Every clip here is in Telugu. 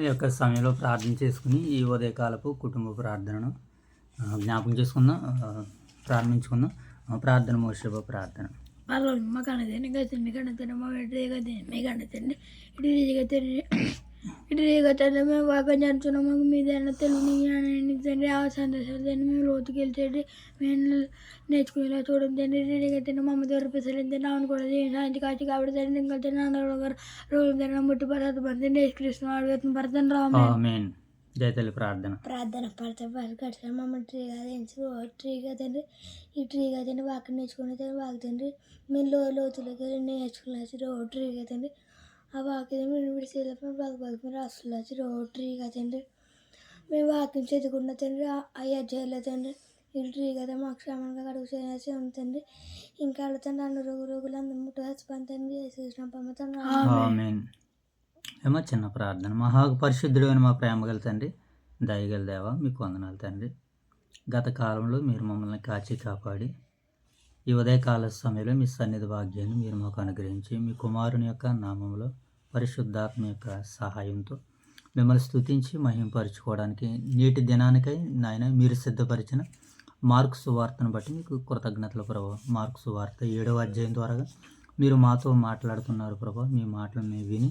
ఈ యొక్క సమయంలో ప్రార్థన చేసుకుని ఈ ఉదయకాలపు కుటుంబ ప్రార్థనను జ్ఞాపకం చేసుకుందాం ప్రారంభించుకుందాం ప్రార్థన మోషభ ప్రార్థన. పర్వాలేదు మా కన్నతండి గతండి కన్నతండి మా వెంట కదండి మీ కన్నతండి ఇటు రీగతండి ఇటు రీగతండి మేము దాన్ని తెలుగు ఆ సందేశాలు మేము లోతుకి వెళ్తే మేము నేర్చుకునేలా చూడండి రీగతండి మా అమ్మ ద్వారా పిసలింది నాన్న కూడా సాయంత్రం కాచి కాబట్టి తండ్రి ఇంకా తండ్రి నాన్న గారు రోజు తండ్రి ముట్టి పదార్థ పడుతుంది నేర్చుకృష్ణ అడుగుతుంది పడుతుంది రామ ఆమేన్. జయతల్లి ప్రార్థన. ప్రార్థన పడితే వారు కట్టారు మమ్మల్ని ట్రీగా తెంచి ట్రీగా తండ్రి ఈ ట్రీగా తండ్రి వాకి నేర్చుకుని తండ్రి వాకి తండ్రి మేము లో లోతులకి నేర్చుకునేసి రోడ్ ట్రీగా తండ్రి ఆ వాక్యం మేము విడిచేటప్పుడు బాగా బాగా రాసులు రోడ్ ట్రీగా తండ్రి. మేము వాకింగ్ చదువుకున్న తండ్రి. అయ్యా చేయలేదు తండ్రి. ఈ ట్రీగా మాకు క్షేమంగా కడుగు చేయాల్సి ఉంటుంది ఇంకా అడుగుతండి అన్ని రోగు రోగులు అందరూ ముట్టు హచ్చిపోయి తండ్రి శ్రీకృష్ణ పమ్మ ఏమో చిన్న ప్రార్థన. మహా పరిశుద్ధుడైన మా ప్రేమ గల తండ్రి దయగల దేవ మీకు వందనాలు తండ్రి. గత కాలంలో మీరు మమ్మల్ని కాచి కాపాడి ఈ ఉదయకాల సమయంలో మీ సన్నిధి భాగ్యాన్ని మీరు మాకు అనుగ్రహించి మీ కుమారుని యొక్క నామంలో పరిశుద్ధాత్మ యొక్క సహాయంతో మిమ్మల్ని స్తుతించి మహింపరచుకోవడానికి నేటి దినానికై నాయన మీరు సిద్ధపరిచిన మార్క్స్ వార్తను బట్టి మీకు కృతజ్ఞతలు ప్రభావ మార్క్స్ వార్త ఏడవ అధ్యాయం ద్వారా మీరు మాతో మాట్లాడుతున్నారు ప్రభా. మీ మాటలు మేము విని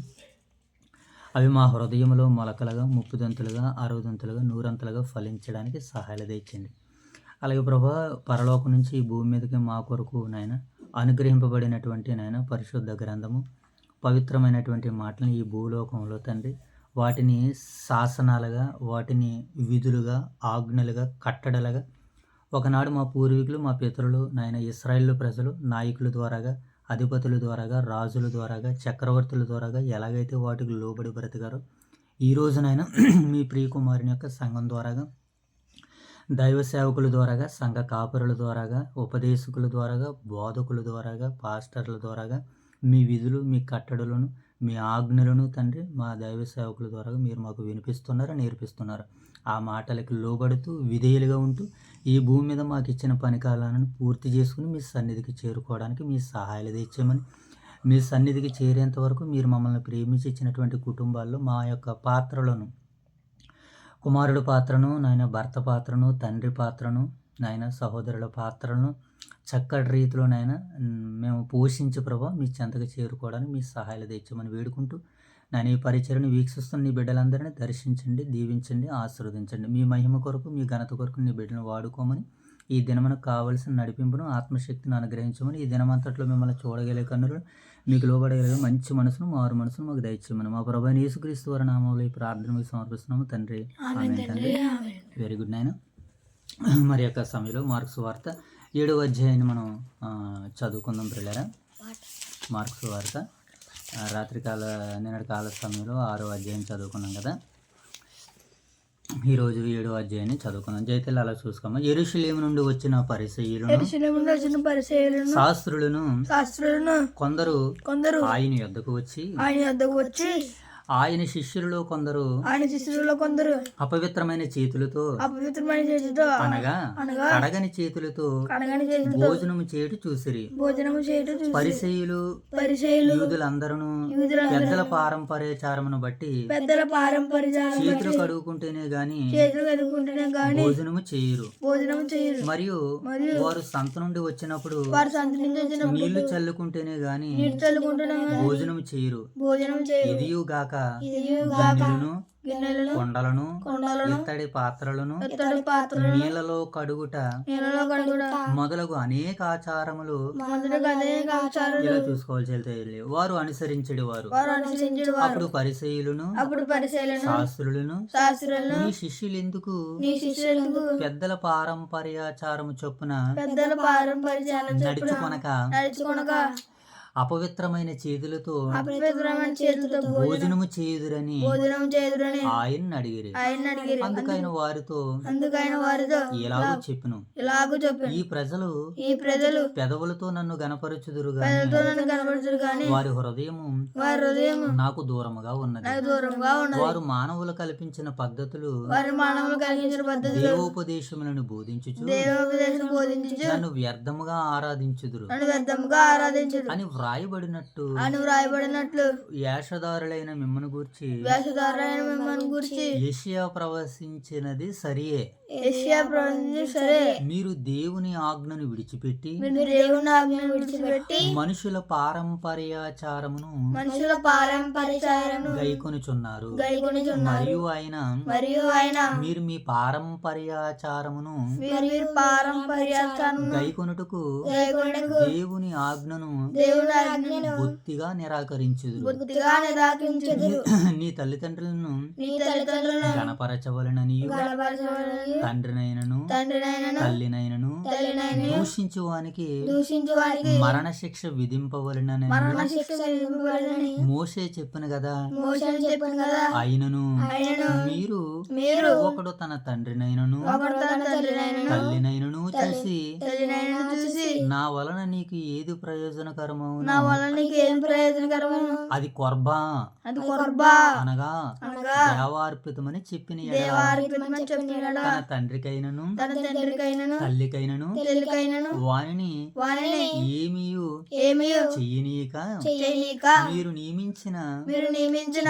అవి మా హృదయంలో మొలకలుగా ముప్పుదంతులుగా అరవదంతులుగా నూరంతులుగా ఫలించడానికి సహాయాలు తెచ్చండి అలాగే ప్రభా పరలోకం నుంచి ఈ భూమి మీదకి మా కొరకు నాయన అనుగ్రహింపబడినటువంటి నాయన పరిశుద్ధ గ్రంథము పవిత్రమైనటువంటి మాటలను ఈ భూలోకంలో తండ్రి వాటిని శాసనాలుగా వాటిని విధులుగా ఆజ్ఞలుగా కట్టడలుగా ఒకనాడు మా పూర్వీకులు మా పితరులు నాయన ఇస్రాయిల్ ప్రజలు నాయకుల ద్వారాగా అధిపతుల ద్వారాగా రాజుల ద్వారాగా చక్రవర్తుల ద్వారాగా ఎలాగైతే వాటికి లోబడి బ్రతికారో ఈ రోజునైనా మీ ప్రియకుమారుని యొక్క సంఘం ద్వారాగా దైవ సేవకుల ద్వారాగా సంఘ కాపురుల ద్వారాగా ఉపదేశకుల ద్వారాగా బోధకుల ద్వారాగా పాస్టర్ల ద్వారాగా మీ విధులు మీ కట్టడలను మీ ఆజ్ఞలను తండ్రి మా దైవ సేవకుల ద్వారా మీరు మాకు వినిపిస్తున్నారు నేర్పిస్తున్నారు? ఆ మాటలకు లోబడుతూ విధేయులుగా ఉంటూ ఈ భూమి మీద మాకు ఇచ్చిన పని కాలాలను పూర్తి చేసుకుని మీ సన్నిధికి చేరుకోవడానికి మీ సహాయాలు తెచ్చామని మీ సన్నిధికి చేరేంత వరకు మీరు మమ్మల్ని ప్రేమించి ఇచ్చినటువంటి కుటుంబాల్లో మా యొక్క పాత్రలను కుమారుడు పాత్రను నాయన భర్త పాత్రను తండ్రి పాత్రను నాయన సహోదరుల పాత్రలను చక్కటి రీతిలో నాయన మేము పోషించి ప్రభా మీ చెంతకు చేరుకోవడానికి మీ సహాయాలు తెచ్చామని వేడుకుంటూ నేను ఈ పరిచయను వీక్షిస్తున్న నీ బిడ్డలందరినీ దర్శించండి దీవించండి ఆశీర్వదించండి. మీ మహిమ కొరకు మీ ఘనత కొరకు నీ బిడ్డను వాడుకోమని ఈ దినమునకు కావలసిన నడిపింపును ఆత్మశక్తిని అనుగ్రహించమని ఈ దినమంతట్లో మిమ్మల్ని చూడగలిగే కన్నులు మీకు లోబడగలిగే మంచి మనసును మారు మనసును మాకు దయచేయమని మా ప్రభు యేసుక్రీస్తు వారి నామంలో ఈ ప్రార్థన మీకు సమర్పిస్తున్నాము. తండ్రి తండ్రి వెరీ గుడ్ నాయన. మరి యొక్క సమయంలో మార్క్స్ వార్త ఏడవ అధ్యాయాన్ని మనం చదువుకుందాం పిల్లరా మార్క్స్ వార్త రాత్రికాల నిన్నటి కాల సమయంలో ఆరో అధ్యాయం చదువుకున్నాం కదా. ఈరోజు ఏడో అధ్యాయాన్ని చదువుకుందాం జైతెల్ అలా చూసుకోమా ఎరుషులేము నుండి వచ్చిన పరిచయాలను శాస్త్రులను శాస్త్రులను కొందరు కొందరు ఆయన యొద్దకు వచ్చి ఆయన వద్దకు వచ్చి ఆయన శిష్యులలో కొందరు ఆయన శిష్యులలో కొందరు అపవిత్రమైన చేతులతో అపవిత్రమైన చేతితో అనగా అనగా కడగని చేతులతో కడగని చేతితో భోజనము చేటు చూసిరి. భోజనము చేయటం చూసి పరిసయులు పరిచయులు యూదులందరూ పెద్దల పారంపర్యచారమును బట్టి పెద్దల పారంపర్య చేతులు కడుగుకుంటేనే గాని చేతులు కదుకుంటేనే గాని భోజనము చేయరు. భోజనం చేయరు. మరియు వారు సంత నుండి వచ్చినప్పుడు వారు సంత నుంచి వచ్చిన నీళ్ళు చల్లుకుంటేనే గాని చల్లుకుంటేనే గాని భోజనము చేయరు. భోజనం చేయరు. ఎదియు గాక ఇది గిన్నెలను గిన్నెలను కొండలను కొండలను ఇత్తడి పాత్రలను ఇత్తడి నీళ్ళలో కడుగుట నీళ్ళలో కడుగుట మొదలగు అనేక ఆచారములు మొదటి అనేక ఆచారాలు ఇలా చూసుకోవాల్సి వారు అనుసరించడి వారు. వారు అనుసరించిన వారు. అప్పుడు పరిసయులను అప్పుడు పరిశీలన శాస్త్రులను శాస్త్రులను నీ శిష్యులు ఎందుకు నీ పెద్దల పారంపర్యాచారము చొప్పున పెద్దల పారంపర్యాల నడుచుకొనక నడుచుకొనక అపవిత్రమైన చేతులతో అపవిత్రమైన చేతులతో భోజనము చేయుదురని ఆయన అడిగిరి. అందుకైన వారితో అందుకైన వారితో ఎలాగో చెప్పును. ఇలాగూ చెప్పాను. ఈ ప్రజలు ఈ ప్రజలు పెదవులతో నన్ను గనపరచుదురు గాని వారి హృదయము వారి హృదయం నాకు దూరముగా ఉన్నది. దూరంగా ఉన్నది. వారు మానవులు కల్పించిన పద్ధతులు వారి మానవులు కలిగించిన పద్ధతి దేవోపదేశములను బోధించుచు దేవోపదేశం బోధించు నన్ను వ్యర్థముగా ఆరాధించుదురు. నన్ను వ్యర్థముగా ఆరాధించదు అని వ్రాయబడినట్టు అని వ్రాయబడినట్లు వేషధారులైన మిమ్మల్ని గూర్చి వేషధారైన మిమ్మల్ని గురించి ఏషియా ప్రవశించినది సరియే. సరే. మీరు దేవుని ఆజ్ఞను విడిచిపెట్టి మీరు దేవుని ఆజ్ఞను విడిచిపెట్టి మనుషుల పారంపర్యాచారమును మనుషుల పారంపర్యాలను గైకొనుచున్నారు. మరియు ఆయన మరియు ఆయన మీరు మీ పారంపర్యాచారమును మీరు గైకొనుటకు దేవుని ఆజ్ఞను దేవుని ఆజ్ఞను బొత్తిగా నిరాకరించదురు. నీ తల్లిదండ్రులను నీ తల్లిదండ్రులను గణపరచవలననియు. గణపరచవలని తండ్రినైనను తండ్రినైనను తల్లినైనను తల్లినైనను దూషించు వానికి దూషించు వారికి మరణ శిక్ష విధింపవలనని మరణ శిక్ష విధింపబడని మోసే చెప్పిన కదా. చెప్పాను కదా ఆయనను మీరు మీరు ఒకడు తన తండ్రినైనను ఒకడు తన తల్లినైనను తల్లినైనను చూసి తల్లినైనను చూసి నా వలన నీకు ఏది ప్రయోజనకరమవును? నా వల్ల నీకు ఏం ప్రయోజనకరము అది కొర్బా. అది కొర్బా. అనగా దేవార్పితమని చెప్పిన చెప్పినాడు తన తండ్రికైనను తన తండ్రికైనను తల్లికైనను తల్లికైనను వానిని వారిని ఏమియు ఏమీ చెయ్యనీక చేయనీక మీరు నియమించిన మీరు నియమించిన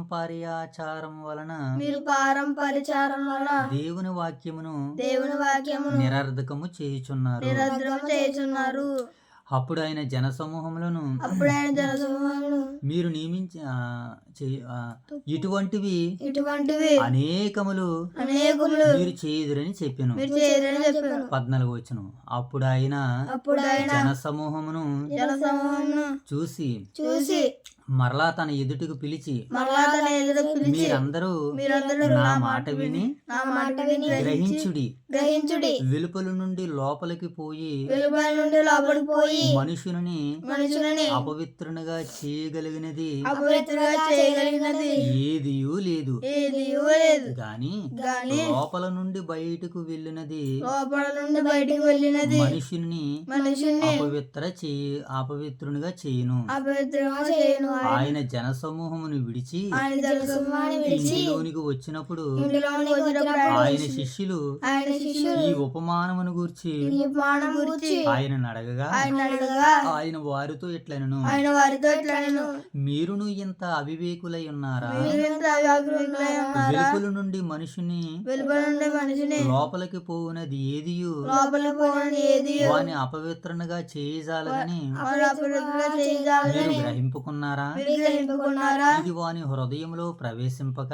పారంపర్యాచారం వలన మీరు పారంపరిచారం వలన దేవుని వాక్యమును దేవుని వాక్యమును నిరర్ధకము చేయుచున్నారు. నిరద్రము చేస్తున్నారు అప్పుడు ఆయన జనసమూహములను అప్పుడు ఆయన జనసమూహమును మీరు నియమించి ఆ, చేయ- ఆ, ఇటువంటివి ఇటువంటివి అనేకములు మీరు చేయుదురని చెప్పాను. పద్నాలుగు వచ్చును అప్పుడు ఆయన అప్పుడు ఆయన జనసమూహమును జనసమూహమును చూసి చూసి మరలా తన ఎదుటికి పిలిచి మీరందరూ నా మాట విని నా మాట విని గ్రహించుడి. గ్రహించుడి. వెలుపల నుండి లోపలికి పోయి వెలుపల నుండి లోపలికి పోయి మనుషుని మనుషులని అపవిత్రునిగా చేయగలిగినది అపవిత్రంగా చేయగలిగినది. ఏదియూ లేదు. ఏది లేదు. గాని గాని లోపల నుండి బయటకు వెళ్ళినది. లోపల నుండి బయటికి వెళ్ళినది. మనుషుని మనుషుని అపవిత్ర చేయ అపవిత్రునిగా చేయును. అపవిత్రంగా చేయను. ఆయన జనసమూహమును విడిచి ఆయన జనసమూహాన్ని విడిచి ఇంటిలోనికి వచ్చినప్పుడు ఆయన శిష్యులు ఆయన శిష్యులు ఈ ఉపమానమును గూర్చి ఆయన అడగగా ఆయన అడగగా ఆయన వారితో ఇట్లనను ఆయన వారితో ఇట్లా నేను మీరును ఇంత అవివేకులై అవ్యాకులై ఉన్నారా? వెలుపల నుండి మనుషుని లోపలికి పోవునది ఏది వాని అపవిత్రునిగా చేయాలని మీరు గ్రహింపుకున్నారా? ఇది వాని హృదయంలో ప్రవేశింపక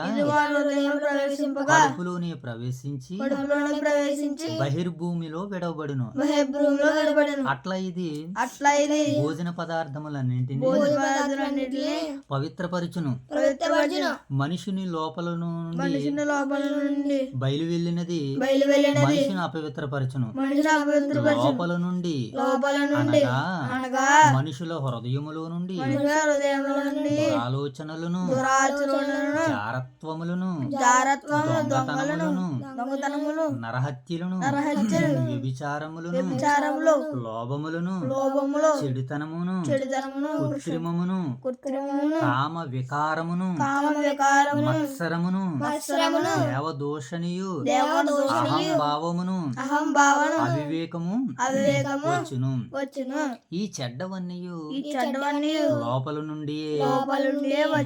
కడుపులోని ప్రవేశించి బహిర్భూమిలో విడవబడును. అట్లా ఇది అట్లా ఇది భోజన పదార్థములన్నింటినీ పవిత్రపరచును. పవిత్రపరచును మనుషుని లోపల నుండి మనిషిని లోపల నుండి బయలు వెళ్ళినది బయలు వెళ్ళినది. మనిషిని అపవిత్రపరచును. మనిషిని అపవిత్రపరచును. లోపల నుండి లోపల నుండి అనగా అనగా మనుషుల హృదయములో నుండి ఆలోచనలను జారత్వములను దొంగతనములను దొంగతనములు నరహత్యలను వ్యభిచారములు లోభములను లోభములు చెడుతనమును చెడుతనమును కృత్రిమమును కృత్రిమమును కామ కామ వికారమును మత్సరమును దేవదోషణియు అహంభావమును అవివేకము అవివేకము వచ్చును. వచ్చును. ఈ చెడ్డవన్నీయు లోపల నుండి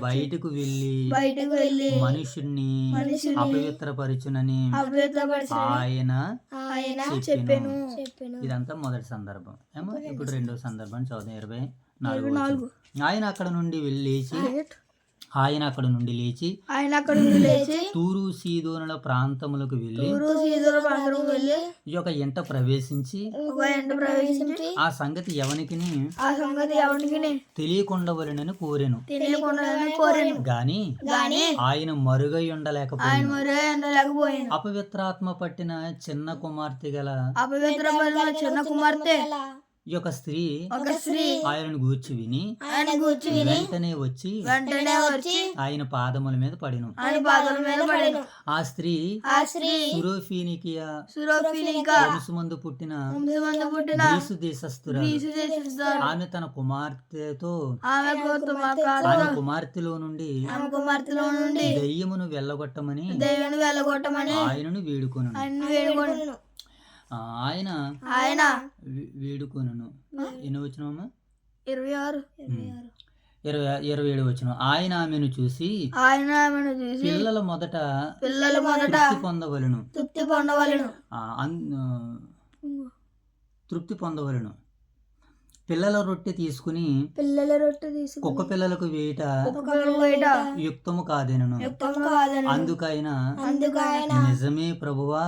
బయటకు వెళ్ళి బయటకు వెళ్ళి మనుషుణ్ణి మనిషిని అపవిత్రపరచునని అపవిత్రపరిచిన ఆయన చెప్పెను. ఇదంతా మొదటి సందర్భం. ఏమో ఇప్పుడు రెండో సందర్భం చదువు ఇరవై నాలుగు ఆయన అక్కడ నుండి వెళ్ళి లేచి ఆయన అక్కడ నుండి లేచి ఆయన అక్కడ నుండి లేచి తూరు సీదోనుల ప్రాంతములకు వెళ్ళి ఈ యొక్క ఇంట ప్రవేశించి ఒక ఎండ ప్రవేశించి ఆ సంగతి ఎవనికిని ఆ సంగతి ఎవరికి తెలియకుండవలనని కోరెను. తెలియకుండా కోరాను. గాని గాని ఆయన మరుగై ఆయన ఉండలేకపోయాను. మరే ఎండలేకపోయాను అపవిత్రాత్మ పట్టిన చిన్న కుమార్తె గల అపవిత్రమైన చిన్న కుమార్తె యొక్క స్త్రీ ఒక స్త్రీ ఆయనను గూర్చి విని ఆయన కూర్చి విని వెంటనే వచ్చి వెంటనే వచ్చి ఆయన పాదముల మీద పడిను. ఆయన పాదల మీద పడాను. ఆ స్త్రీ ఆ స్త్రీ సురోఫీనికియా సురోఫినిక మందు పుట్టిన మంది పుట్టిన గ్రీసు దేశస్థురాలు. గ్రీసు దేశస్థురాలు. ఆమె తన కుమార్తెతో ఆమె కుమార్తె ఆమె కుమార్తెలో నుండి ఆమె కుమార్తెలో నుండి దయ్యమును వెళ్ళగొట్టమని దేవుని వెళ్ళగొట్టమని ఆయనను వేడుకొను ఆయన వేడుకొను ఆయన ఆయన. వే- వేడుకొనును. ఎన్ని వచ్చినమ్మా ఇరవై ఆరు ఇరవై ఆరు ఇరవై ఇరవై ఏడు వచ్చిన ఆయన ఆమెను చూసి ఆయన ఆమెను చూసి పిల్లల మొదట పిల్లలు మొదట పొందవలను. తృప్తి పొందవలను. తృప్తి పొందవలను. పిల్లల రొట్టె తీసుకుని పిల్లల రొట్టె కుక్క తీసుకుని పిల్లలకు వేయట యుక్తము కాదేనను. అందుకైన నిజమే ప్రభువా.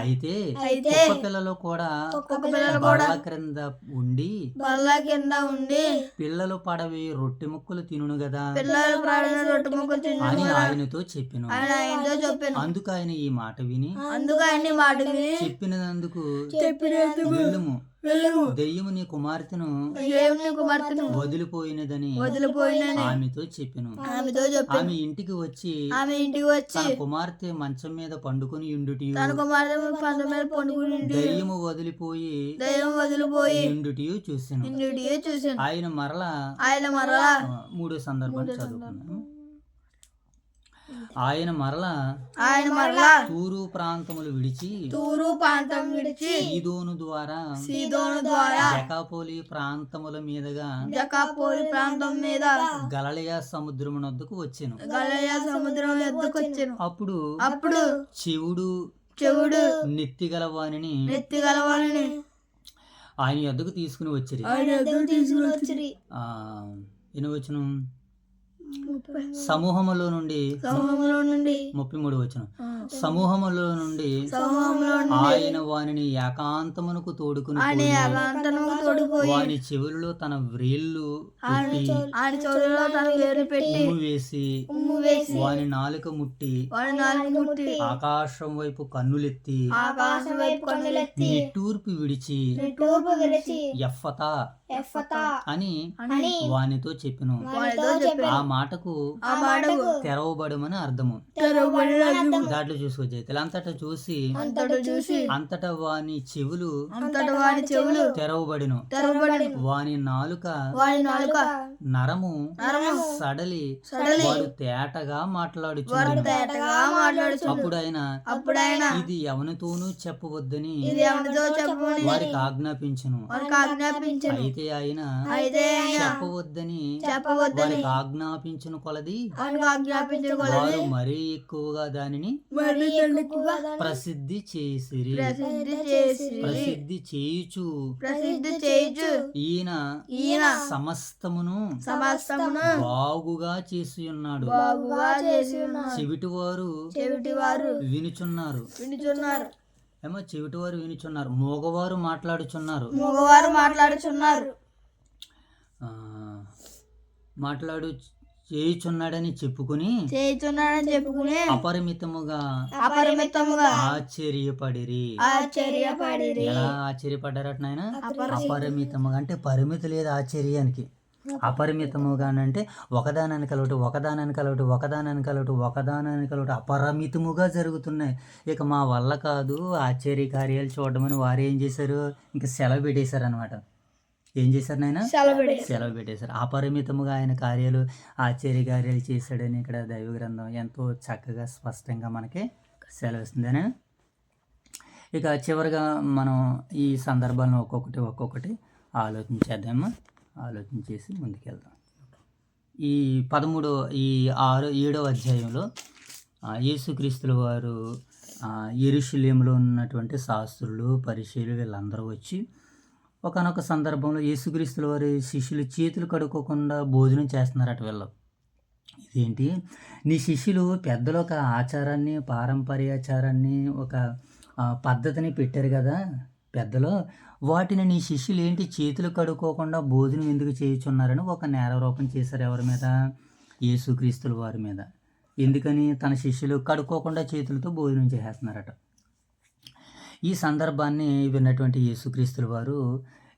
అయితే కుక్క పిల్లలు కూడా కుక్క బల్ల క్రింద ఉండి బల్ల కింద ఉండి పిల్లలు పడవి రొట్టె ముక్కలు తినును గదా పిల్లలు రొట్టె ముక్కలు అని ఆయనతో చెప్పెను. ఆయన ఆయనతో చెప్పాను. అందుకు ఆయన ఈ మాట విని అందుకు ఆయన మాట విని చెప్పినందుకు చెప్పినందుకు దెయ్యము నీ కుమార్తెను వదిలిపోయినదని వదిలిపోయినని ఆమెతో చెప్పెను. ఆమెతో ఆమె ఇంటికి వచ్చి ఆమె ఇంటికి వచ్చి కుమార్తె మంచం మీద పండుకొని ఉండుటియు. తన కుమార్తె మీద పండుకుని దయ్యము వదిలిపోయి దయ్యం వదిలిపోయి ఉండుటియు చూసాను. చూశాను ఆయన మరలా ఆయన మరలా మూడో సందర్భాన్ని చదువుకున్నాను ఆయన మరలా ఆయన మరలా తూరు ప్రాంతములు విడిచి తూరు ప్రాంతం విడిచి సీదోను ద్వారా సీదోను ద్వారా జకాపోలి ప్రాంతముల మీదుగా జకాపోలి ప్రాంతం మీద గలలియా సముద్రమునొద్దకు వచ్చెను. గలయ సముద్రం ఎద్దుకు వచ్చాను. అప్పుడు అప్పుడు చెవుడు నెత్తిగల వానిని నెత్తి గలవాలని ఆయన యొద్దకు తీసుకుని వచ్చిరి. ఆయన ఎద్దుకు తీసుకుని వచ్చి ఆ ఎన్ని వచ్చును? సమూహములో నుండి సమూహంలో నుండి ముప్పై మూడు వచ్చును సమూహములో నుండి ఆయన వానిని ఏకాంతమునకు తోడుకుని వాని చెవులలో తన వ్రేళ్ళు ఉమ్ము వేసి వాని నాలుక ముట్టి ఆకాశం వైపు కన్నులెత్తి ఆకాశం వైపు కన్నులెత్తి నిట్టూర్పు విడిచి తూర్పు విడిచి ఎఫతా ఎఫతా అని వానితో చెప్పెను. ఆ మాటకు తెరవబడమని అర్థము. దాంట్లో చూసుకోవచ్చు అంతటా చూసి అంతటా చూసి అంతటా వాని చెవులు చెవులు తెరవబడిను. తెరవబడి వాని నాలుక వాడి నాలుక నరము నరము సడలి సడలి వాడు తేటగా మాట్లాడుచు మాట్లాడుచు అప్పుడు ఆయన అప్పుడు ఆయన ఇది ఎవరితోనూ చెప్పవద్దని వారికి ఆజ్ఞాపించను. అయితే ఆయన చెప్పవద్దని చెప్పవద్దని వారికి ఆజ్ఞాపించిన కొలది? వారు మరీ ఎక్కువగా దానిని ప్రసిద్ధి చేసిరి. ప్రసిద్ధి చేసి ప్రసిద్ధి చేయుచు. ప్రసిద్ధి చేయుచు. ఈయన ఈయన సమస్తమును సమస్తమును బాగుగా చేసి ఉన్నాడు బాగుగా చేసి ఉన్నారు చెవిటి వారు చెవిటి వారు వినుచున్నారు. వినుచున్నారు. ఏమో చెవిటి వారు వినుచున్నారు. మగవారు మాట్లాడుచున్నారు. మగవారు మాట్లాడుచున్నారు. ఆ, మాట్లాడు చేయుచున్నాడని చెప్పుకుని చేయుచున్నాడని చెప్పుకుని అపరిమితముగా అపరిమితముగా ఆశ్చర్యపడిరి. ఆశ్చర్యపడిరి. ఎలా ఆశ్చర్యపడ్డారట నాయన? అపరిమితముగా అంటే పరిమితి లేదు ఆశ్చర్యానికి. అపరిమితముగా అంటే ఒకదానానికి కలవటి ఒకదానానికి కలవటి ఒకదానానికి కలవటి ఒకదానానికి కలవటి అపరిమితముగా జరుగుతున్నాయి. ఇక మా వల్ల కాదు ఆశ్చర్య కార్యాలు చూడమని వారు ఏం చేశారు? ఇంకా సెలవు పెట్టేశారు అనమాట ఏం చేశారు నాయన? సెలవు పెట్టేశారు. అపరిమితముగా ఆయన కార్యాలు ఆశ్చర్య కార్యాలు చేశాడని ఇక్కడ దైవ గ్రంథం ఎంతో చక్కగా స్పష్టంగా మనకి సెలవిస్తుందని ఇక చివరిగా మనం ఈ సందర్భాలను ఒక్కొక్కటి ఒక్కొక్కటి ఆలోచించేద్దామా? ఆలోచించేసి ముందుకెళ్దాం. ఈ పదమూడో ఈ ఆరో ఏడో అధ్యాయంలో యేసుక్రీస్తుల వారు యెరూషలేములో ఉన్నటువంటి శాస్త్రులు పరిచయులు వీళ్ళందరూ వచ్చి ఒకనొక సందర్భంలో యేసుక్రీస్తుల వారి శిష్యులు చేతులు కడుక్కోకుండా భోజనం చేస్తున్నారట వీళ్ళు. ఇదేంటి? నీ శిష్యులు పెద్దలు ఒక ఆచారాన్ని పారంపర్యాచారాన్ని ఒక పద్ధతిని పెట్టారు కదా పెద్దలు. వాటిని నీ శిష్యులు ఏంటి చేతులు కడుక్కోకుండా భోజనం ఎందుకు చేయుచున్నారని ఒక నేరారోపణ చేశారు ఎవరి మీద? యేసుక్రీస్తుల వారి మీద. ఎందుకని? తన శిష్యులు కడుక్కోకుండా చేతులతో భోజనం చేసేస్తున్నారట. ఈ సందర్భాన్ని విన్నటువంటి యేసుక్రీస్తుల వారు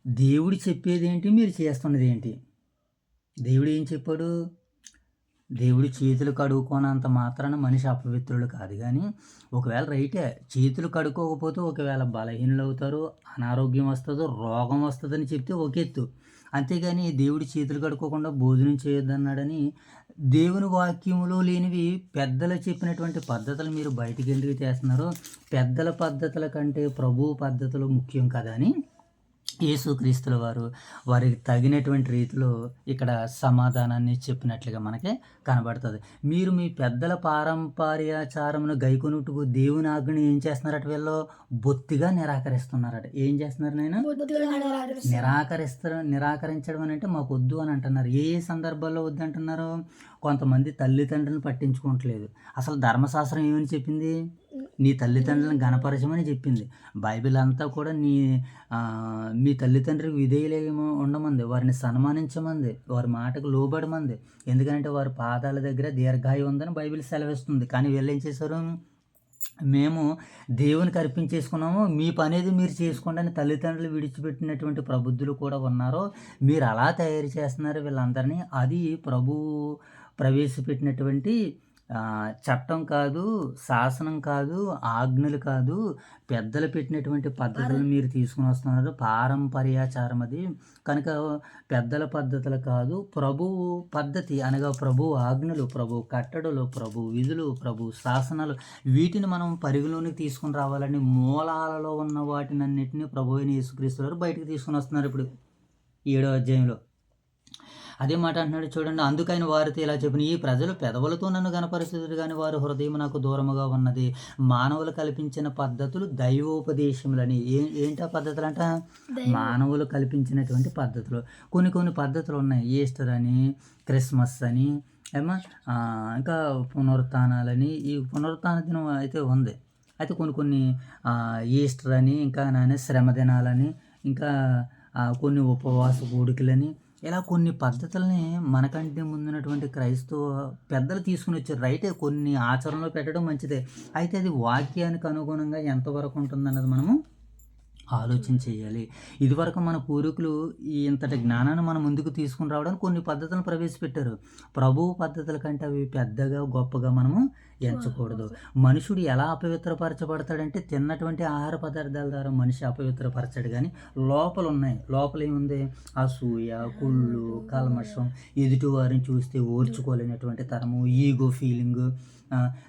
దేవుడు చెప్పేది ఏంటి? మీరు చేస్తున్నది ఏంటి? దేవుడు ఏం చెప్పాడు? దేవుడు చేతులు కడుక్కోనంత మాత్రాన మనిషి అపవిత్రులు కాదు కానీ ఒకవేళ రైటే చేతులు కడుక్కోకపోతే ఒకవేళ బలహీనలు అవుతారు అనారోగ్యం వస్తుందో రోగం వస్తుందని చెప్తే ఒక ఎత్తు. అంతేగాని దేవుడు చేతులు కడుక్కోకుండా భోజనం చేయొద్దన్నాడని దేవుని వాక్యములో లేనివి పెద్దలు చెప్పినటువంటి పద్ధతులు మీరు బయటికి ఎందుకు చేస్తున్నారు పెద్దల పద్ధతుల కంటే ప్రభు పద్ధతులు ముఖ్యం కదా అని? యేసుక్రీస్తుల వారు వారికి తగినటువంటి రీతిలో ఇక్కడ సమాధానాన్ని చెప్పినట్లుగా మనకి కనబడుతుంది. మీరు మీ పెద్దల పారంపర్యాచారమును గైకొనుటకు దేవుని ఆజ్ఞని ఏం చేస్తున్నారట వీళ్ళు? బొత్తిగా నిరాకరిస్తున్నారట. ఏం చేస్తున్నారు నేను నిరాకరిస్తారు నిరాకరించడం అని అంటే మాకు వద్దు అని అంటున్నారు. ఏ ఏ సందర్భాల్లో వద్దు అంటున్నారు? కొంతమంది తల్లిదండ్రులను పట్టించుకోవట్లేదు. అసలు ధర్మశాస్త్రం ఏమని చెప్పింది? నీ తల్లిదండ్రులను గణపరచమని చెప్పింది. బైబిల్ అంతా కూడా నీ మీ తల్లిదండ్రులకు విధేయులేమో ఉండమంది. వారిని సన్మానించమంది. వారి మాటకు లోబడమంది. ఎందుకంటే వారి పాదాల దగ్గర దీర్ఘాయు ఉందని బైబిల్ సెలవిస్తుంది. కానీ వీళ్ళు ఏం చేశారు? మేము దేవునికి అర్పించేసుకున్నాము. మీ పనేది మీరు చేసుకోండి అని తల్లిదండ్రులు విడిచిపెట్టినటువంటి ప్రబుద్ధులు కూడా ఉన్నారు. మీరు అలా తయారు చేస్తున్నారు వీళ్ళందరినీ. అది ప్రభు ప్రవేశపెట్టినటువంటి చట్టం కాదు శాసనం కాదు ఆజ్ఞలు కాదు పెద్దలు పెట్టినటువంటి పద్ధతులు మీరు తీసుకుని వస్తున్నారు. పారంపర్యాచారం అది. కనుక పెద్దల పద్ధతులు కాదు ప్రభు పద్ధతి అనగా ప్రభు ఆజ్ఞలు ప్రభు కట్టడలు ప్రభు విధులు ప్రభు శాసనాలు వీటిని మనం పరిగణలోనికి తీసుకుని రావాలని మూలాలలో ఉన్న వాటిని అన్నిటిని ప్రభు అయిన యేసుక్రీస్తు వారు బయటకు తీసుకుని వస్తున్నారు ఇప్పుడు. ఏడో అధ్యాయంలో. అదే మాట అంటున్నాడు చూడండి. అందుకైన వారితో ఇలా చెప్పిన ఈ ప్రజలు పెదవులతో నన్ను గనపరుస్తుంది కానీ వారి హృదయం నాకు దూరముగా ఉన్నది. మానవులు కల్పించిన పద్ధతులు దైవోపదేశములని. ఏ ఏంటి ఆ పద్ధతులు అంట మానవులు కల్పించినటువంటి పద్ధతులు. కొన్ని కొన్ని పద్ధతులు ఉన్నాయి. ఈస్టర్ అని క్రిస్మస్ అని ఏమో ఇంకా పునరుత్నాలని ఈ పునరుత్న దినం అయితే ఉంది. అయితే కొన్ని కొన్ని ఈస్టర్ అని ఇంకా నానే శ్రమ దినాలని ఇంకా కొన్ని ఉపవాస కూడికలని ఇలా కొన్ని పద్ధతుల్ని మనకంటే ముందున్నటువంటి క్రైస్తవ పెద్దలు తీసుకుని వచ్చారు. రైటే కొన్ని ఆచరణలో పెట్టడం మంచిదే. అయితే అది వాక్యానికి అనుగుణంగా ఎంతవరకు ఉంటుందన్నది మనము ఆలోచన చేయాలి. ఇదివరకు మన పూర్వీకులు ఈ ఇంతటి జ్ఞానాన్ని మన ముందుకు తీసుకుని రావడానికి కొన్ని పద్ధతులను ప్రవేశపెట్టారు. ప్రభువు పద్ధతుల కంటే అవి పెద్దగా గొప్పగా మనము ఎంచకూడదు. మనుషుడు ఎలా అపవిత్రపరచబడతాడంటే తిన్నటువంటి ఆహార పదార్థాల ద్వారా మనిషి అపవిత్రపరచాడు కానీ లోపల ఉన్నాయి లోపల ఏముంది అసూయ కుళ్ళు కల్మషం ఎదుటి వారిని చూస్తే ఓర్చుకోలేనటువంటి తరము ఈగో ఫీలింగ్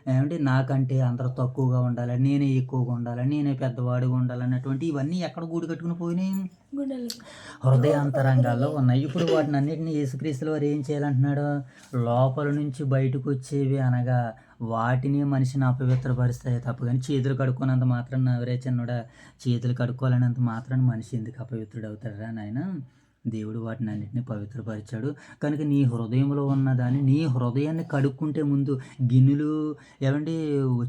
ఏమంటే నాకంటే అందరూ తక్కువగా ఉండాలి నేనే ఎక్కువగా ఉండాలి నేనే పెద్దవాడిగా ఉండాలి అన్నటువంటి ఇవన్నీ ఎక్కడ గూడు కట్టుకుని పోయినాయి? హృదయాంతరంగాల్లో ఉన్నాయి. ఇప్పుడు వాటిని అన్నింటినీ యేసుక్రీస్తుల వారు ఏం చేయాలంటున్నాడు? లోపల నుంచి బయటకు వచ్చేవి అనగా వాటిని మనిషిని అపవిత్రపరుస్తాయి తప్ప కానీ చేతులు కడుక్కోనంత మాత్రం నవరే చిన్నడా? చేతులు కడుక్కోలేనంత మాత్రం మనిషి ఎందుకు అపవిత్రుడు అవుతారా నాయన? దేవుడు వాటిని అన్నింటినీ పవిత్రపరిచాడు. కనుక నీ హృదయంలో ఉన్నదాన్ని నీ హృదయాన్ని కడుక్కుంటే ముందు గిన్నెలు ఏమంటే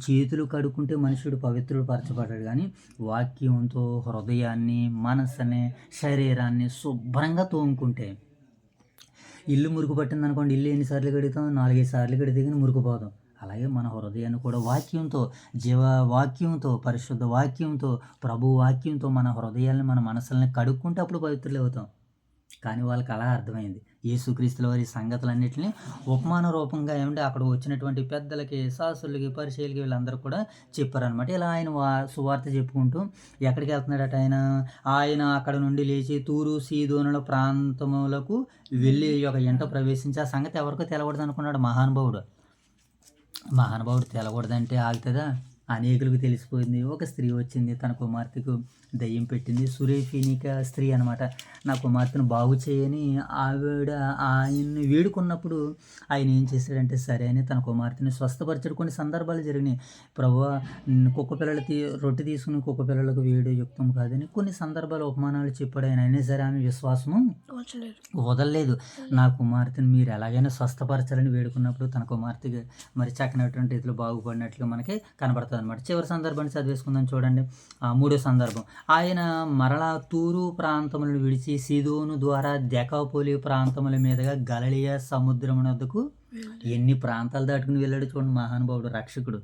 చేతులు కడుక్కుంటే మనుషుడు పవిత్రుడు పరచబడ్డాడు కానీ వాక్యంతో హృదయాన్ని మనసుని శరీరాన్ని శుభ్రంగా తోముకుంటే ఇల్లు మురుగు పట్టింది అనుకోండి ఇల్లు ఎన్నిసార్లు కడుగుతాం? నాలుగైదు సార్లు కడితే కానీ మురుగుపోదాం అలాగే మన హృదయాన్ని కూడా వాక్యంతో జీవ వాక్యంతో పరిశుద్ధ వాక్యంతో ప్రభు వాక్యంతో మన హృదయాల్ని మన మనసుల్ని కడుక్కుంటే అప్పుడు పవిత్రులు అవుతాం కానీ వాళ్ళకి అలా అర్థమైంది. యేసుక్రీస్తుల వారి సంగతులన్నింటినీ ఉపమాన రూపంగా ఏమంటే అక్కడ వచ్చినటువంటి పెద్దలకి సాసులకి పరిచయలకి వీళ్ళందరూ కూడా చెప్పారనమాట ఇలా ఆయన వా సువార్త చెప్పుకుంటూ ఎక్కడికి వెళ్తున్నాడట ఆయన? ఆయన అక్కడ నుండి లేచి తూరు సీదోనుల ప్రాంతములకు వెళ్ళి ఒక ఎంట ప్రవేశించి ఆ సంగతి ఎవరికో తెలకూడదు అనుకున్నాడు మహానుభావుడు. మహానుభావుడు తెలకూడదంటే ఆగుతుందా? అనేకులకు తెలిసిపోయింది. ఒక స్త్రీ వచ్చింది తన కుమార్తెకు దయ్యం పెట్టింది. సురేఫీనిక స్త్రీ అనమాట నా కుమార్తెను బాగు చేయని ఆవిడ ఆయన్ని వేడుకున్నప్పుడు ఆయన ఏం చేశాడంటే సరే అని తన కుమార్తెని స్వస్థపరిచాడు. కొన్ని సందర్భాలు జరిగినాయి. ప్రభు కుక్క పిల్లలు తీ రొట్టె తీసుకుని కుక్క పిల్లలకు వేడి యుక్తం కాదని కొన్ని సందర్భాలు ఉపమానాలు చెప్పాడు ఆయన. అయినా సరే ఆమె విశ్వాసము వదలలేదు. నా కుమార్తెను మీరు ఎలాగైనా స్వస్థపరచాలని వేడుకున్నప్పుడు తన కుమార్తెకి మరి చక్కనటువంటి రీతిలో బాగుపడినట్లుగా మనకి కనబడుతుంది. అనమాట చివరి సందర్భాన్ని చదివేసుకుందాం చూడండి. ఆ, మూడో సందర్భం. ఆయన మరలా తూరు ప్రాంతములను విడిచి సిదోను ద్వారా దెకాపోలి ప్రాంతముల మీదుగా గలలియా సముద్రమునద్దకు ఎన్ని ప్రాంతాలు దాటుకుని వెళ్ళాడు చూడండి మహానుభావుడు రక్షకుడు?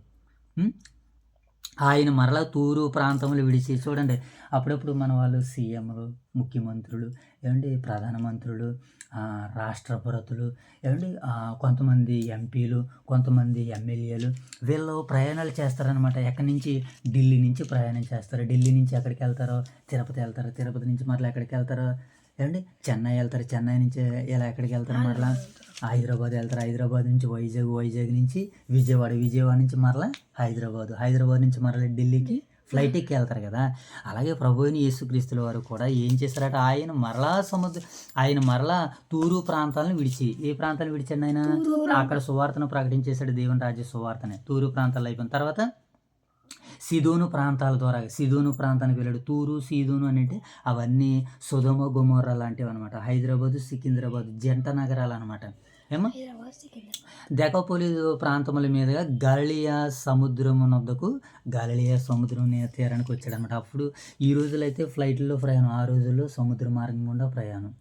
ఆయన మరలా తూరు ప్రాంతములు విడిచి చూడండి. అప్పుడప్పుడు మన వాళ్ళు సీఎంలు ముఖ్యమంత్రులు ఏమండి ప్రధానమంత్రులు ఆ, రాష్ట్రపతులు ఏమండి కొంతమంది ఎంపీలు కొంతమంది ఎమ్మెల్యేలు వీళ్ళు ప్రయాణాలు చేస్తారనమాట ఎక్కడి నుంచి? ఢిల్లీ నుంచి ప్రయాణం చేస్తారు. ఢిల్లీ నుంచి ఎక్కడికి వెళ్తారో? తిరుపతి వెళ్తారు? తిరుపతి నుంచి మరలా ఎక్కడికి వెళ్తారో? ఏమండి? చెన్నై వెళ్తారు. చెన్నై నుంచి ఇలా ఎక్కడికి వెళ్తారు మరలా? హైదరాబాద్ వెళ్తారు. హైదరాబాద్ నుంచి వైజాగ్ వైజాగ్ నుంచి విజయవాడ విజయవాడ నుంచి మరలా హైదరాబాద్. హైదరాబాద్ నుంచి మరలా ఢిల్లీకి ఫ్లైట్ ఎక్కి వెళ్తారు కదా. అలాగే ప్రభు అయిన యేసుక్రీస్తుల వారు కూడా ఏం చేశారట? ఆయన మరలా సముద్ర ఆయన మరలా తూరు ప్రాంతాలను విడిచి ఏ ప్రాంతాలను విడిచండి ఆయన? అక్కడ సువార్తను ప్రకటించేశాడు దేవుని రాజ్య సువార్తనే. తూరు ప్రాంతాలు అయిపోయిన తర్వాత సిదోను ప్రాంతాల ద్వారా సిదోను ప్రాంతానికి వెళ్ళాడు. తూరు సీదోను అంటే అవన్నీ సుధమ గుమోర్రా లాంటివి అనమాట హైదరాబాద్ సికింద్రాబాద్ జంట నగరాలు అనమాట ఏమో దెకపోలి ప్రాంతముల మీదుగా గలిలియా సముద్రం వద్దకు గలిలియా సముద్రం తీరానికి వచ్చాడు అనమాట అప్పుడు ఈ రోజుల్లో అయితే ఫ్లైట్లో ప్రయాణం ఆ రోజుల్లో సముద్ర మార్గం గుండా ప్రయాణం.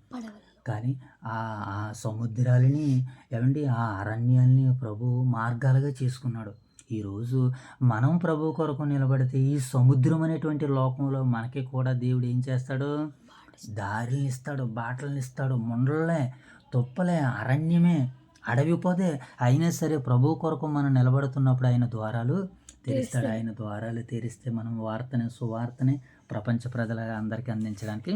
కానీ ఆ ఆ సముద్రాలని ఏమండి ఆ అరణ్యాల్ని ప్రభు మార్గాలుగా చేసుకున్నాడు. ఈరోజు మనం ప్రభు కొరకు నిలబడితే ఈ సముద్రం అనేటువంటి లోకంలో మనకి కూడా దేవుడు ఏం చేస్తాడు? దారిని ఇస్తాడు బాటలను ఇస్తాడు ముండలే తుప్పలే అరణ్యమే అడవి పోతే అయినా సరే ప్రభు కొరకు మనం నిలబడుతున్నప్పుడు ఆయన ద్వారాలు తెరుస్తాడు. ఆయన ద్వారాలు తెరిస్తే మనం వార్తని సువార్తని ప్రపంచ ప్రజల అందరికీ అందించడానికి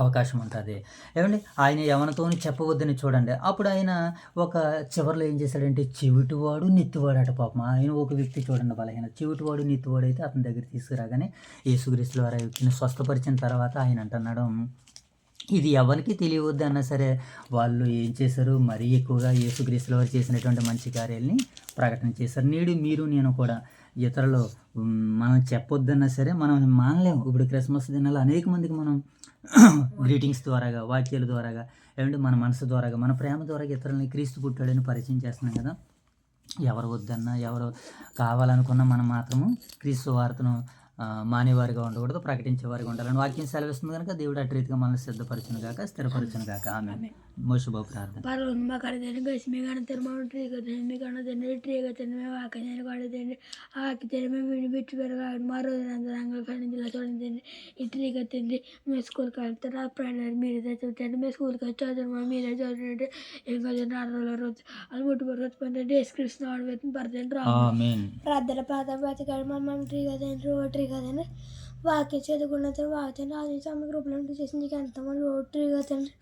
అవకాశం ఉంటుంది ఏమండి? ఆయన ఎవరితోని చెప్పవద్దని చూడండి. అప్పుడు ఆయన ఒక చివరిలో ఏం చేశాడంటే చెవిటివాడు నెత్తివాడు అట పాపం. ఆయన ఒక వ్యక్తి చూడండి బలహీన. చెవిటివాడు నెత్తివాడు అయితే అతని దగ్గర తీసుకురాగానే యేసుక్రీస్తుల వారి వ్యక్తిని స్వస్థపరిచిన తర్వాత ఆయన అంటున్నాడు ఇది ఎవరికి తెలియవద్దు అన్నా సరే వాళ్ళు ఏం చేశారు? మరీ ఎక్కువగా యేసుగ్రీస్తుల వారు చేసినటువంటి మంచి కార్యాలని ప్రకటన చేశారు. నేడు మీరు నేను కూడా ఇతరులు మనం చెప్పొద్దన్నా సరే మనం మానలేము. ఇప్పుడు క్రిస్మస్ దినాలు అనేక మందికి మనం గ్రీటింగ్స్ ద్వారాగా వాక్యాల ద్వారాగా ఏమంటే మన మనసు ద్వారాగా మన ప్రేమ ద్వారాగా ఇతరులని క్రీస్తు పుట్టాడని పరిచయం చేస్తున్నాం కదా. ఎవరు వద్దన్నా ఎవరు కావాలనుకున్నా మనం మాత్రము క్రీస్తు వార్తను మానేవారిగా ఉండకూడదు ప్రకటించేవారిగా ఉండాలని వాక్యం సెలవిస్తుంది కనుక దేవుడు అటు రీతిగా మనల్ని సిద్ధపరచును కాక స్థిరపరచును కాక ఆమె మోసబాబు ప్రార్థన పర్వం మా కడతండి గసి మీ కన్నా తెరమని ట్రీ కదండి మీ కన్నా తండ్రి ట్రీ కదండి మేము ఆకని కడతండి ఆకి తెర మేము విని పెట్టి పెరగాలి మా రోజు అందరూ అంగలు కానీ ఇలా చూడండి ఈ ట్రీ కదండి మేము స్కూల్కి వెళ్తారు. ప్రాణాలు మీరే చదువుతండి మేము స్కూల్కి వచ్చి చదువు మీరే చదువుతుంటే ఆరు రోజుల రోజు అది ముట్టుబడి రోజు పని డేస్క్రిప్షన్ ఆడు పెట్టి పడుతుంది రా ప్రార్థన ప్రార్థన బ్రతికాడు. మమ్మల్ని ట్రీ కదండి రోడ్ ట్రీ కదండి వాక్యం చదువుకున్న తర్వాత ఆది సమ గ్రూప్లో ఉంటూ చేసి నీకు ఎంతమంది రోడ్ ట్రీ కదండి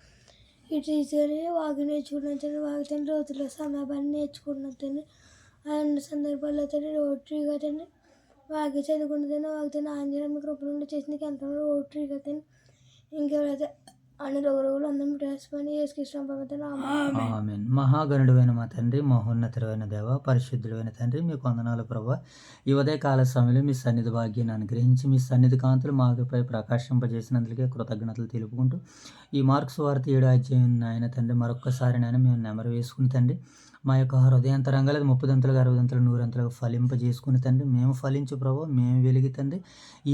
ఈ ట్రీస్ కానీ వాకి నేర్చుకున్న వాకితే రోజుల్లో సమయాన్ని నేర్చుకున్నదని అన్ని సందర్భాల్లో అయితే రోడ్ ట్రీ వాగి వాకి చదువుకున్నదని వాకితే ఆంజనేయ గ్రూప్లో ఉంటూ చేసి ఎంతమంది రోటరీగా ట్రీ ఇంకెవరైతే అని రోజులు అందరం వేసుకొని యేసుకృష్ణ పర్వతం ఆమెన్. మహాగణుడైన మా తండ్రి మహోన్నతుడైన దేవ పరిశుద్ధుడైన తండ్రి మీకు వందనాలు ప్రభా ఈ ఉదయ కాల సమయంలో మీ సన్నిధి భాగ్యాన్ని అనుగ్రహించి మీ సన్నిధి కాంతులు మాకుపై ప్రకాశింపజేసినందుకే కృతజ్ఞతలు తెలుపుకుంటూ ఈ మార్క్స్ వార్త ఏడు అధ్యాయం నాయన తండ్రి మరొక్కసారి నాయన మేము నెమరు వేసుకుని తండ్రి మా యొక్క హృదయాంతరంగాలు ముప్పదంతలుగా అరవదంతలు నూరంతలుగా ఫలింపజేసుకుని తండ్రి మేము ఫలించు ప్రభు మేము వెలిగి తండ్రి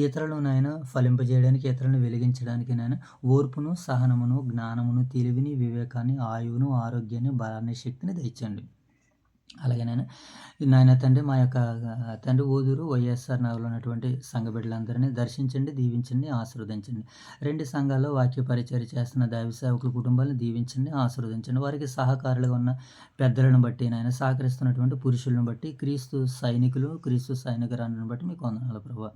ఇతరులను నాయన ఫలింపజేయడానికి ఇతరులను వెలిగించడానికి నాయన ఓర్పును సహనమును జ్ఞానమును తెలివిని వివేకాన్ని ఆయువును ఆరోగ్యాన్ని బలాన్ని శక్తిని దయచండి. అలాగే నేను నాయన తండ్రి మా యొక్క తండ్రి ఓదురు వైఎస్ఆర్ నగర్లో ఉన్నటువంటి సంఘ బిడ్డలందరినీ దర్శించండి దీవించండి ఆశీర్వదించండి. రెండు సంఘాల్లో వాక్య పరిచయం చేస్తున్న దైవ సేవకుల కుటుంబాలను దీవించండి ఆశీర్వదించండి. వారికి సహకారులుగా ఉన్న పెద్దలను బట్టి నాయన సహకరిస్తున్నటువంటి పురుషులను బట్టి క్రీస్తు సైనికులు క్రీస్తు సైనికురాలను బట్టి మీకు వందనాలు ప్రభావ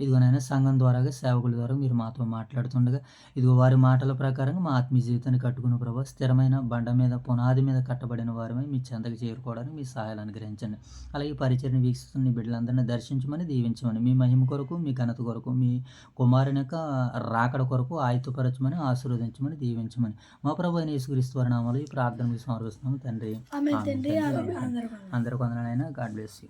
ఇదిగో నాయన సంఘం ద్వారాగా సేవకుల ద్వారా మీరు మాతో మాట్లాడుతుండగా ఇదిగో వారి మాటల ప్రకారంగా మా ఆత్మీయ జీవితాన్ని కట్టుకున్న ప్రభావ స్థిరమైన బండ మీద పునాది మీద కట్టబడిన వారమే మీ చెందకు చేరుకోవడానికి మీ సహాయాలు అనుగ్రహించండి. అలాగే పరిచయం వీక్షిస్తున్న బిడ్డలందరినీ దర్శించమని దీవించమని మీ మహిమ కొరకు మీ ఘనత కొరకు మీ కుమారుని యొక్క రాకడ కొరకు ఆయుధపరచమని ఆశీర్వదించమని దీవించమని. మా ప్రభు అయిన యేసుక్రీస్తు వారి నామాలు ఈ ప్రార్థన మీకు సమర్పిస్తున్నాము తండ్రి. అందరూ కొందరైనా గాడ్ బ్లెస్ యూ.